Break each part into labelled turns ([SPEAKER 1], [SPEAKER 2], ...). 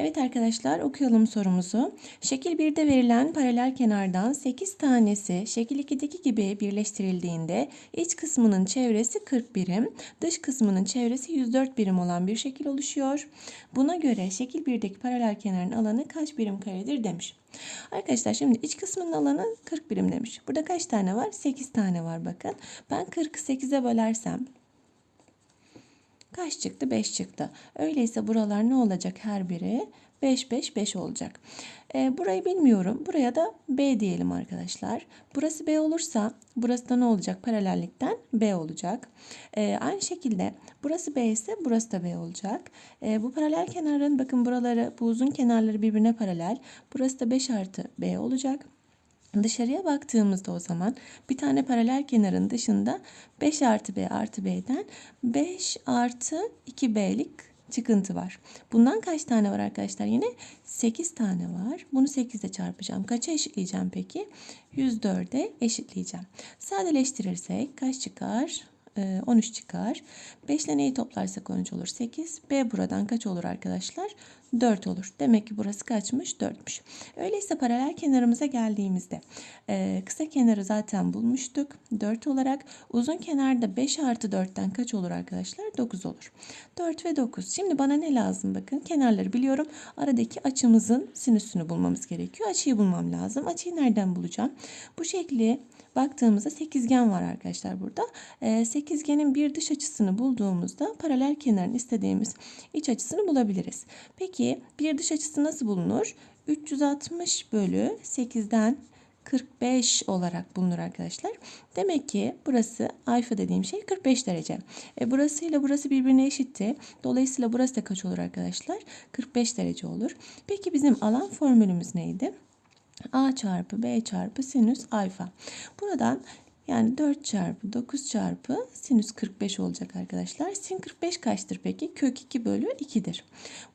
[SPEAKER 1] Evet arkadaşlar okuyalım sorumuzu. Şekil 1'de verilen paralel kenardan 8 tanesi şekil 2'deki gibi birleştirildiğinde iç kısmının çevresi 40 birim, dış kısmının çevresi 104 birim olan bir şekil oluşuyor. Buna göre şekil 1'deki paralel kenarın alanı kaç birim karedir demiş. Arkadaşlar şimdi iç kısmının alanı 40 birim demiş. Burada kaç tane var? 8 tane var bakın. Ben 40'ı 8'e bölersem Kaç çıktı? 5 çıktı. Öyleyse buralar ne olacak her biri? 5, 5, 5 olacak. E, burayı bilmiyorum. Buraya da B diyelim arkadaşlar. Burası B olursa burası da ne olacak? Paralellikten B olacak. E, aynı şekilde burası B ise burası da B olacak. E, bu paralel kenarın bakın buraları bu uzun kenarları birbirine paralel. Burası da 5 artı B olacak. Dışarıya baktığımızda o zaman bir tane paralel kenarın dışında 5 artı b artı b'den 5 artı 2b'lik çıkıntı var. Bundan kaç tane var arkadaşlar? Yine 8 tane var. Bunu 8 ile çarpacağım. Kaça eşitleyeceğim peki? 104'e eşitleyeceğim. Sadeleştirirsek kaç çıkar? Ee, 13 çıkar. 5 ile neyi toplarsak 13 olur? 8. B buradan kaç olur arkadaşlar? 4 olur. Demek ki burası kaçmış? 4'müş. Öyleyse paralel kenarımıza geldiğimizde e, kısa kenarı zaten bulmuştuk. 4 olarak. Uzun kenarda 5 artı 4'ten kaç olur arkadaşlar? 9 olur. 4 ve 9. Şimdi bana ne lazım? Bakın kenarları biliyorum. Aradaki açımızın sinüsünü bulmamız gerekiyor. Açıyı bulmam lazım. Açıyı nereden bulacağım? Bu şekli baktığımızda sekizgen var arkadaşlar burada. E, 8 dikdizgenin bir dış açısını bulduğumuzda paralel kenarın istediğimiz iç açısını bulabiliriz. Peki bir dış açısı nasıl bulunur? 360 bölü 8'den 45 olarak bulunur arkadaşlar. Demek ki burası alfa dediğim şey 45 derece. E burası ile burası birbirine eşitti. Dolayısıyla burası da kaç olur arkadaşlar? 45 derece olur. Peki bizim alan formülümüz neydi? A çarpı B çarpı sinüs alfa. Buradan yani 4 çarpı 9 çarpı sinüs 45 olacak arkadaşlar. Sin 45 kaçtır peki? Kök 2 bölü 2'dir.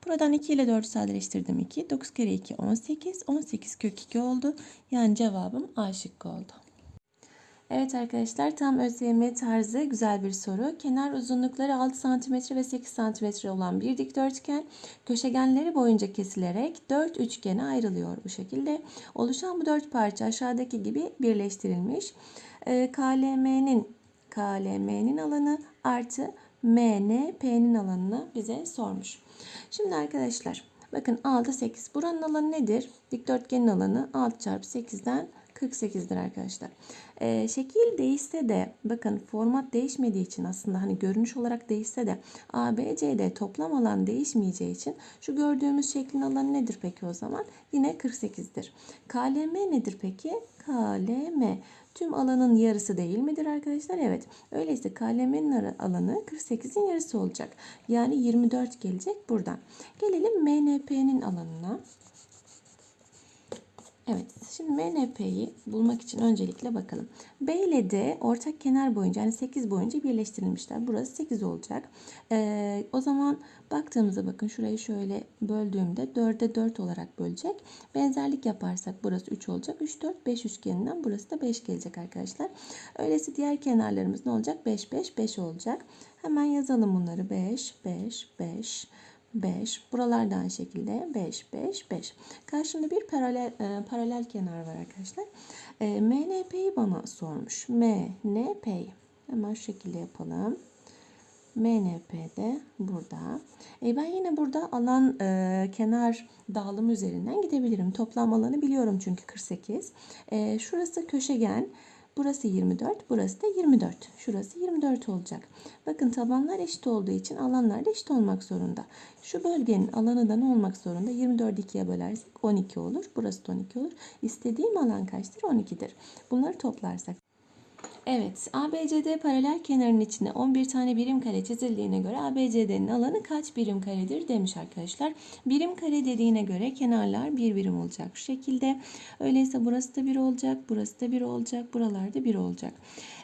[SPEAKER 1] Buradan 2 ile 4 sadeleştirdim 2. 9 kere 2 18. 18 kök 2 oldu. Yani cevabım A şıkkı oldu. Evet arkadaşlar tam ÖSYM tarzı güzel bir soru. Kenar uzunlukları 6 cm ve 8 cm olan bir dikdörtgen köşegenleri boyunca kesilerek 4 üçgene ayrılıyor bu şekilde. Oluşan bu 4 parça aşağıdaki gibi birleştirilmiş. Ee, KLM'nin KLM'nin alanı artı MNP'nin alanını bize sormuş. Şimdi arkadaşlar bakın 6 8 buranın alanı nedir? Dikdörtgenin alanı 6 çarpı 8'den 48'dir arkadaşlar. Ee, şekil değişse de bakın format değişmediği için aslında hani görünüş olarak değişse de A, B, C'de toplam alan değişmeyeceği için şu gördüğümüz şeklin alanı nedir peki o zaman? Yine 48'dir. KLM nedir peki? KLM tüm alanın yarısı değil midir arkadaşlar? Evet. Öyleyse KLM'nin alanı 48'in yarısı olacak. Yani 24 gelecek buradan. Gelelim MNP'nin alanına. Evet, şimdi MNP'yi bulmak için öncelikle bakalım. B ile D ortak kenar boyunca yani 8 boyunca birleştirilmişler. Burası 8 olacak. Ee, o zaman baktığımızda bakın şurayı şöyle böldüğümde 4'e 4 olarak bölecek. Benzerlik yaparsak burası 3 olacak. 3, 4, 5 üçgeninden burası da 5 gelecek arkadaşlar. Öyleyse diğer kenarlarımız ne olacak? 5, 5, 5 olacak. Hemen yazalım bunları. 5, 5, 5, 5. Buralarda aynı şekilde 5, 5, 5. Karşımda bir paralel e, paralel kenar var arkadaşlar. E, MNP'yi bana sormuş. MNP'yi. Hemen şu şekilde yapalım. MNP de burada. E ben yine burada alan e, kenar dağılımı üzerinden gidebilirim. Toplam alanı biliyorum çünkü 48. E, şurası köşegen. Burası 24, burası da 24. Şurası 24 olacak. Bakın tabanlar eşit olduğu için alanlar da eşit olmak zorunda. Şu bölgenin alanı da ne olmak zorunda? 24 ikiye bölersek 12 olur. Burası da 12 olur. İstediğim alan kaçtır? 12'dir. Bunları toplarsak. Evet, ABCD paralel kenarın içine 11 tane birim kare çizildiğine göre ABCD'nin alanı kaç birim karedir demiş arkadaşlar. Birim kare dediğine göre kenarlar bir birim olacak şu şekilde. Öyleyse burası da 1 olacak, burası da 1 olacak, buralarda 1 olacak.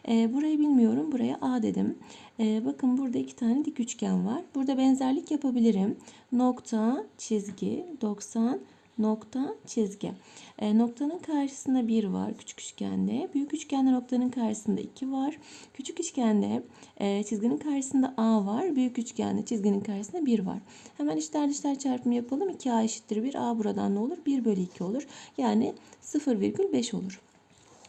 [SPEAKER 1] Ee, burayı bilmiyorum, buraya A dedim. Ee, bakın burada iki tane dik üçgen var. Burada benzerlik yapabilirim. Nokta, çizgi, 90, nokta çizgi. E, noktanın karşısında 1 var küçük üçgende. Büyük üçgende noktanın karşısında 2 var. Küçük üçgende e, çizginin karşısında A var. Büyük üçgende çizginin karşısında 1 var. Hemen içler dışlar çarpımı yapalım. 2A eşittir 1. A buradan ne olur? 1 bölü 2 olur. Yani 0,5 olur.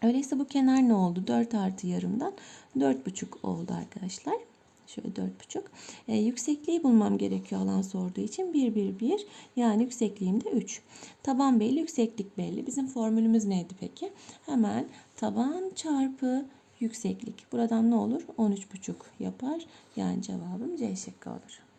[SPEAKER 1] Öyleyse bu kenar ne oldu? 4 artı yarımdan 4,5 oldu arkadaşlar. Şöyle 4,5. E, yüksekliği bulmam gerekiyor alan sorduğu için. 1, 1, 1. Yani yüksekliğim de 3. Taban belli, yükseklik belli. Bizim formülümüz neydi peki? Hemen taban çarpı yükseklik. Buradan ne olur? 13,5 yapar. Yani cevabım C şıkkı olur.